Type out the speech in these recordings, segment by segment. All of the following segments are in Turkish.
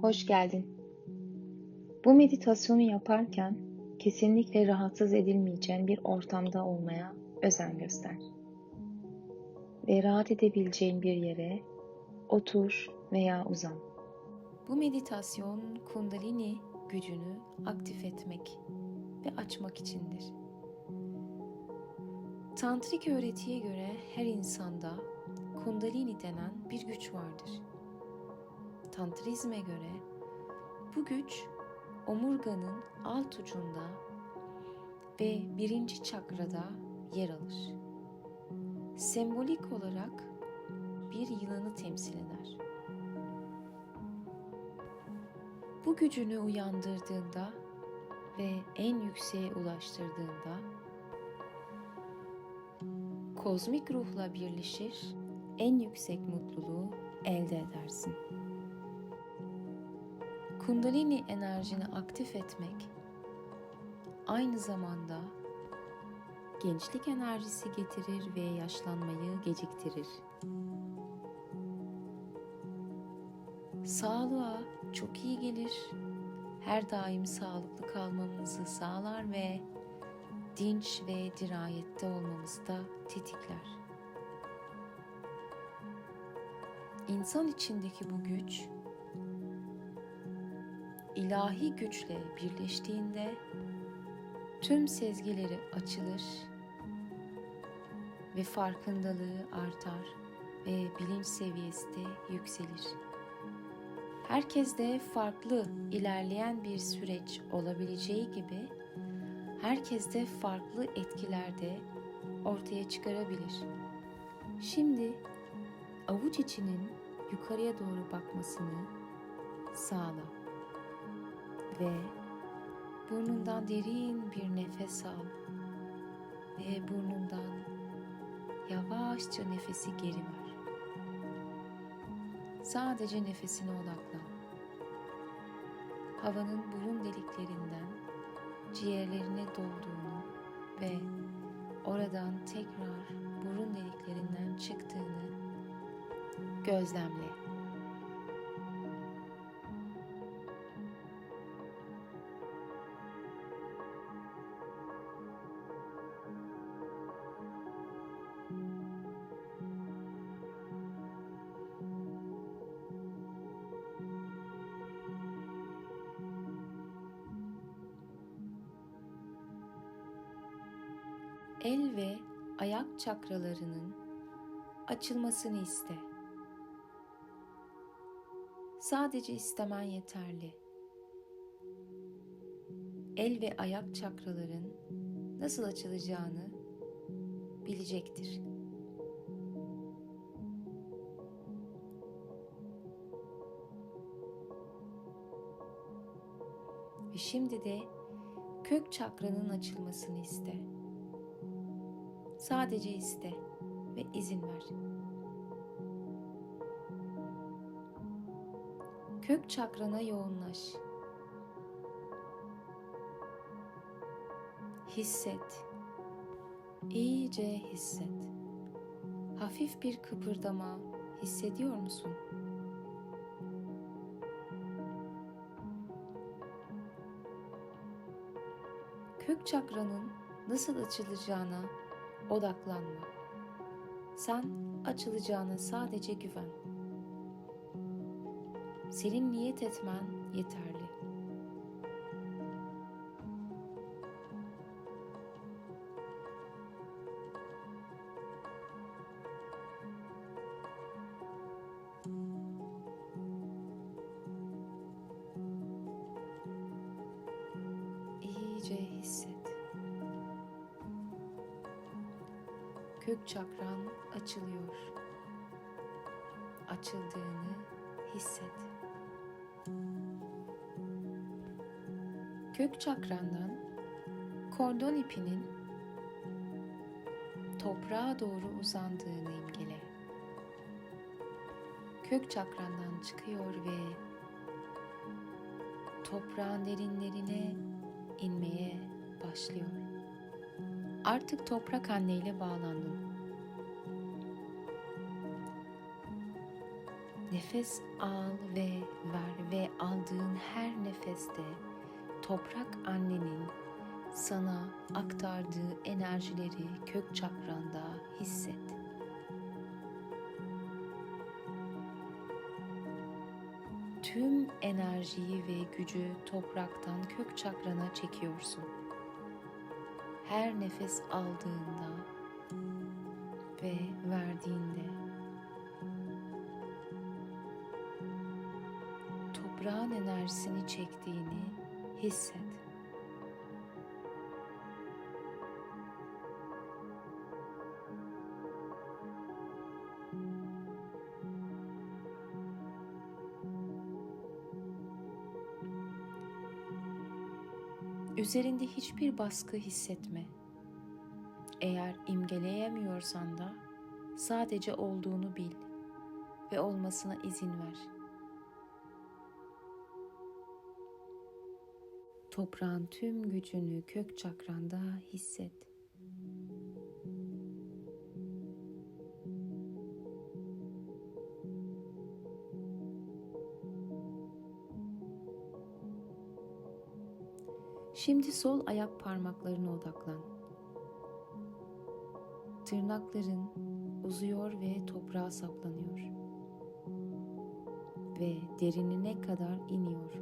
Hoş geldin. Bu meditasyonu yaparken kesinlikle rahatsız edilmeyeceğin bir ortamda olmaya özen göster. Ve rahat edebileceğin bir yere otur veya uzan. Bu meditasyon kundalini gücünü aktif etmek ve açmak içindir. Tantrik öğretiye göre her insanda kundalini denen bir güç vardır. Tantrizme göre bu güç omurganın alt ucunda ve birinci çakrada yer alır. Sembolik olarak bir yılanı temsil eder. Bu gücünü uyandırdığında ve en yükseğe ulaştırdığında kozmik ruhla birleşir, en yüksek mutluluğu elde edersin. Kundalini enerjini aktif etmek aynı zamanda gençlik enerjisi getirir ve yaşlanmayı geciktirir. Sağlığa çok iyi gelir. Her daim sağlıklı kalmamızı sağlar ve dinç ve dirayette olmamızı da tetikler. İnsan içindeki bu güç ilahi güçle birleştiğinde tüm sezgileri açılır ve farkındalığı artar ve bilinç seviyesi de yükselir. Herkeste farklı ilerleyen bir süreç olabileceği gibi herkeste farklı etkiler de ortaya çıkarabilir. Şimdi avuç içinin yukarıya doğru bakmasını sağla ve burnundan derin bir nefes al ve burnundan yavaşça nefesi geri ver. Sadece nefesine odaklan. Havanın burun deliklerinden ciğerlerine dolduğunu ve oradan tekrar burun deliklerinden çıktığını gözlemle. Çakralarının açılmasını iste. Sadece istemen yeterli. El ve ayak çakraların nasıl açılacağını bilecektir. Ve şimdi de kök çakranın açılmasını iste. Sadece iste ve izin ver. Kök çakrana yoğunlaş. Hisset. İyice hisset. Hafif bir kıpırdama hissediyor musun? Kök çakranın nasıl açılacağına odaklanma. Sen açılacağına sadece güven. Senin niyet etmen yeterli. İyice hisset. Kök çakran açılıyor. Açıldığını hisset. Kök çakrandan kordon ipinin toprağa doğru uzandığını imgele. Kök çakrandan çıkıyor ve toprağın derinlerine inmeye başlıyor. Artık toprak anneyle bağlandın. Nefes al ve ver ve aldığın her nefeste toprak annenin sana aktardığı enerjileri kök çakranda hisset. Tüm enerjiyi ve gücü topraktan kök çakrana çekiyorsun. Her nefes aldığında ve verdiğinde toprağın enerjisini çektiğini hisset. Üzerinde hiçbir baskı hissetme. Eğer imgeleyemiyorsan da sadece olduğunu bil ve olmasına izin ver. Toprağın tüm gücünü kök çakranda hisset. Şimdi sol ayak parmaklarına odaklan. Tırnakların uzuyor ve toprağa saplanıyor. Ve derinine kadar iniyor.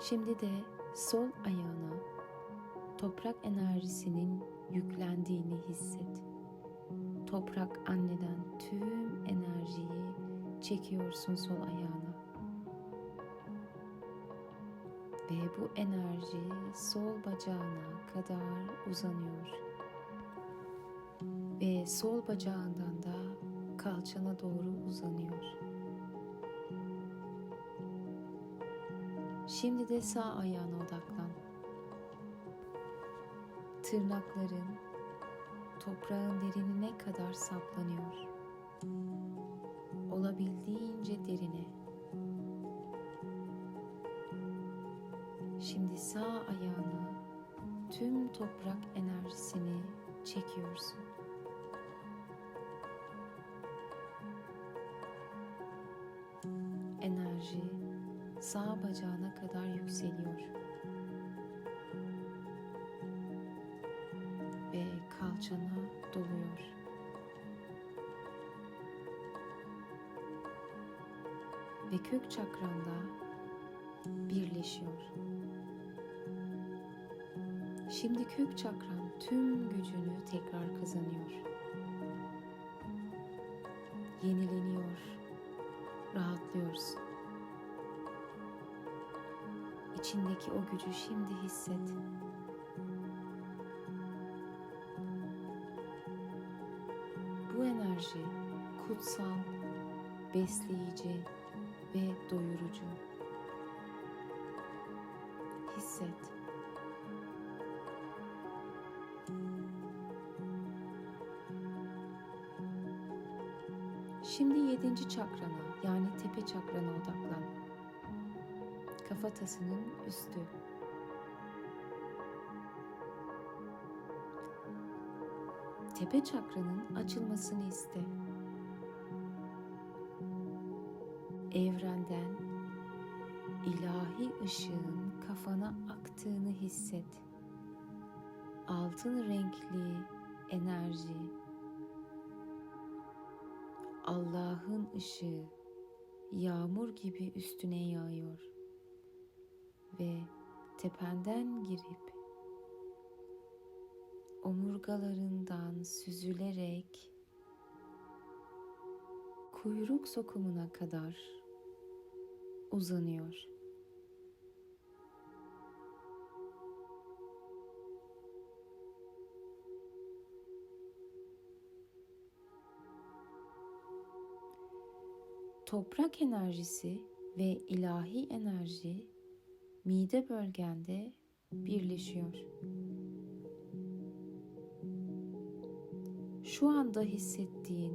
Şimdi de sol ayağına toprak enerjisinin yüklendiğini hisset. Toprak anneden tüm enerjiyi çekiyorsun sol ayağına. Ve bu enerji sol bacağına kadar uzanıyor. Ve sol bacağından da kalçana doğru uzanıyor. Şimdi de sağ ayağına odaklan. Tırnakların toprağın derinine kadar saplanıyor. Olabildiğince derine. Şimdi sağ ayağına tüm toprak enerjisini çekiyorsun. Enerji sağ bacağına kadar yükseliyor. Ve kök çakranda birleşiyor. Şimdi kök çakran tüm gücünü tekrar kazanıyor. Yenileniyor. Rahatlıyorsun. İçindeki o gücü şimdi hisset. Bu enerji kutsal, besleyici ve doyurucu. Hisset. Şimdi yedinci çakrana yani tepe çakrana odaklan. Kafatasının üstü. Tepe çakranın açılmasını iste. Evrenden ilahi ışığın kafana aktığını hisset. Altın renkli enerji Allah'ın ışığı yağmur gibi üstüne yağıyor ve tependen girip omurgalarından süzülerek kuyruk sokumuna kadar uzanıyor. Toprak enerjisi ve ilahi enerji mide bölgende birleşiyor. Şu anda hissettiğin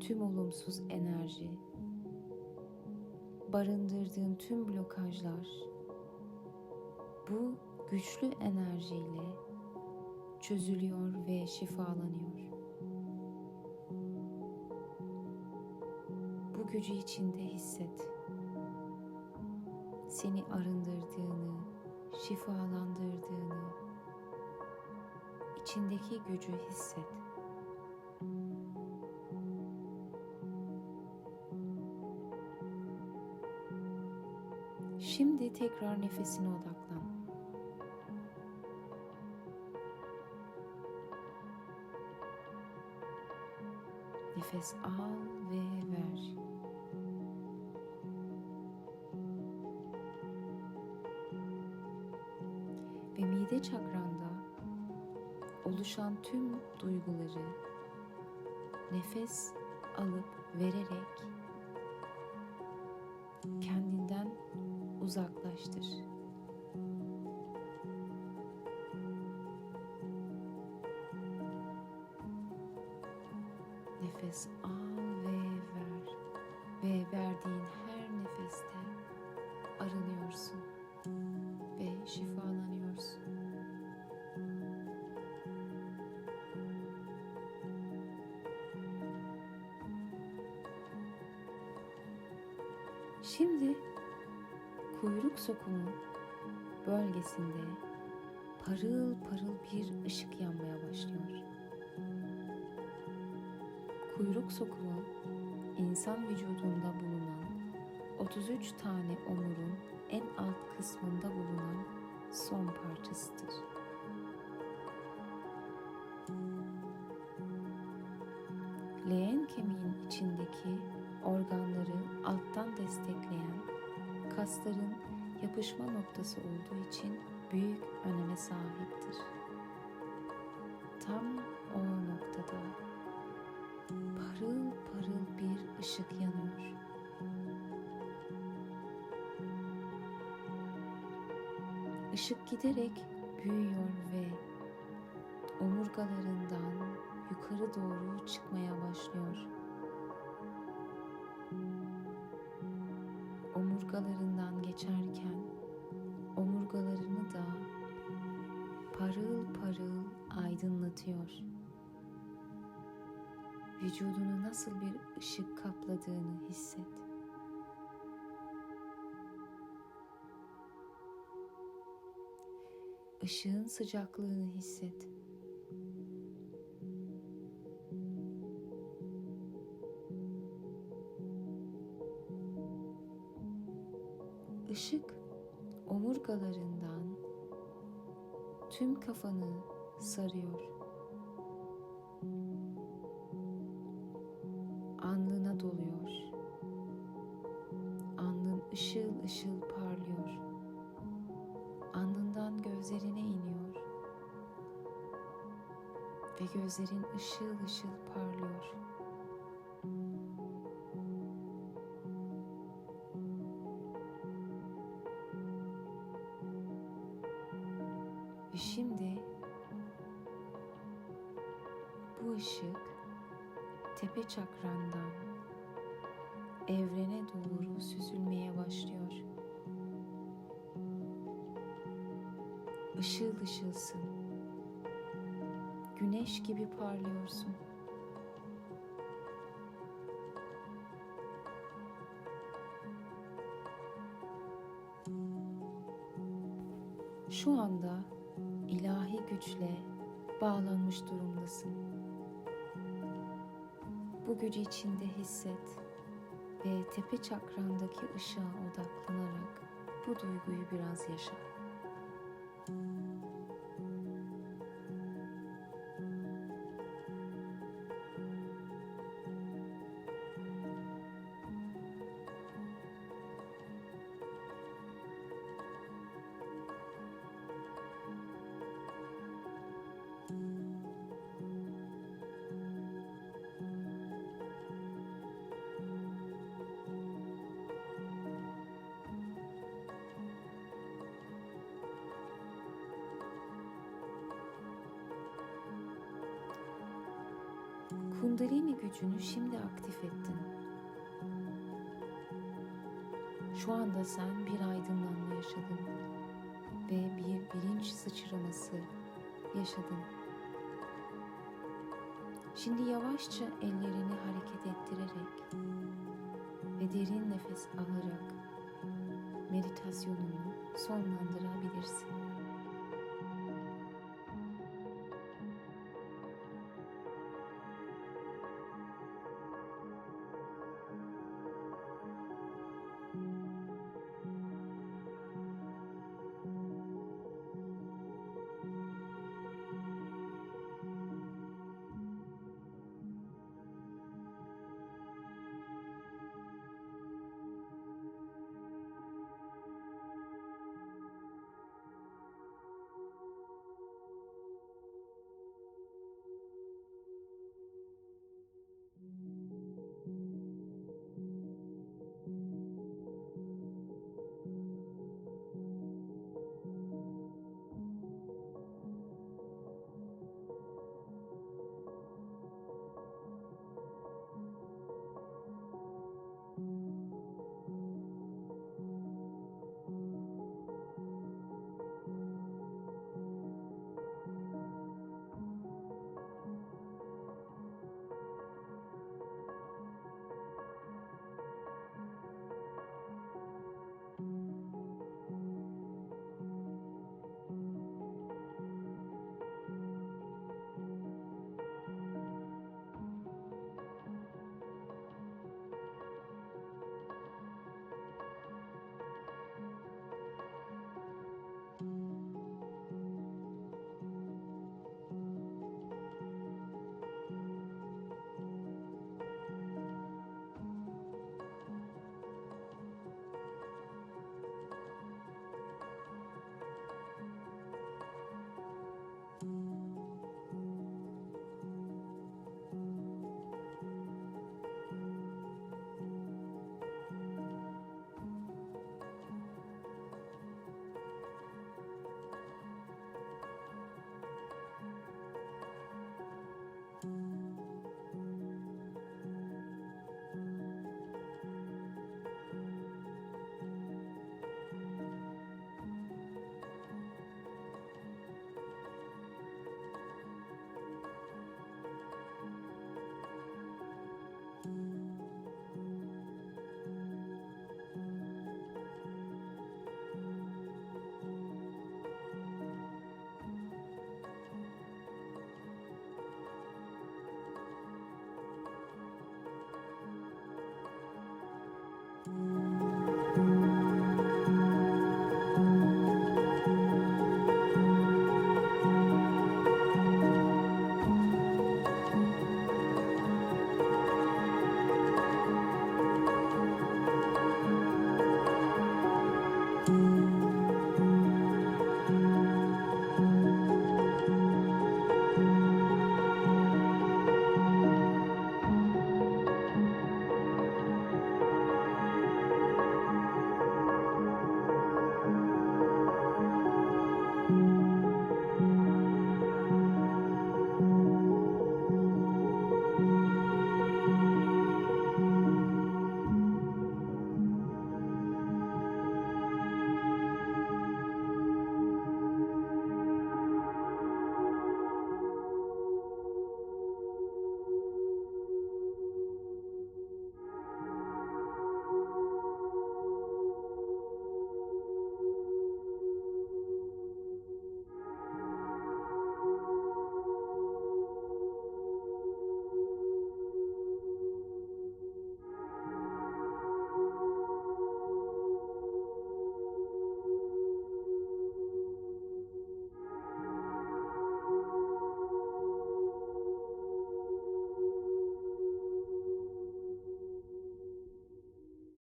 tüm olumsuz enerji, barındırdığın tüm blokajlar bu güçlü enerjiyle çözülüyor ve şifalanıyor. Bu gücü içinde hisset. Seni arındırdığını, şifalandırdığını, içindeki gücü hisset. Şimdi tekrar nefesine odaklan. Nefes al ve ver. Ve mide çakranda oluşan tüm duyguları nefes alıp vererek uzaklaştır. Parıl parıl bir ışık yanmaya başlıyor. Kuyruk sokumu insan vücudunda bulunan 33 tane omurun en alt kısmında bulunan son parçasıdır. Leğen kemiğin içindeki organları alttan destekleyen kasların yapışma noktası olduğu için büyük öneme sahiptir. Tam o noktada parıl parıl bir ışık yanıyor. Işık giderek büyüyor ve omurgalarından yukarı doğru çıkmaya başlıyor. Omurgalarından geçerken da parıl parıl aydınlatıyor. Vücudunu nasıl bir ışık kapladığını hisset. Işığın sıcaklığını hisset. Işık omurgalarından tüm kafanı sarıyor. Ve şimdi bu ışık tepe çakrandan evrene doğru süzülmeye başlıyor. Işıl ışılsın. Güneş gibi parlıyorsun. Şu anda ilahi güçle bağlanmış durumdasın. Bu gücü içinde hisset ve tepe çakrandaki ışığa odaklanarak bu duyguyu biraz yaşa. Kundalini gücünü şimdi aktif ettin. Şu anda sen bir aydınlanma yaşadın ve bir bilinç sıçraması yaşadın. Şimdi yavaşça ellerini hareket ettirerek ve derin nefes alarak meditasyonunu sonlandırabilirsin.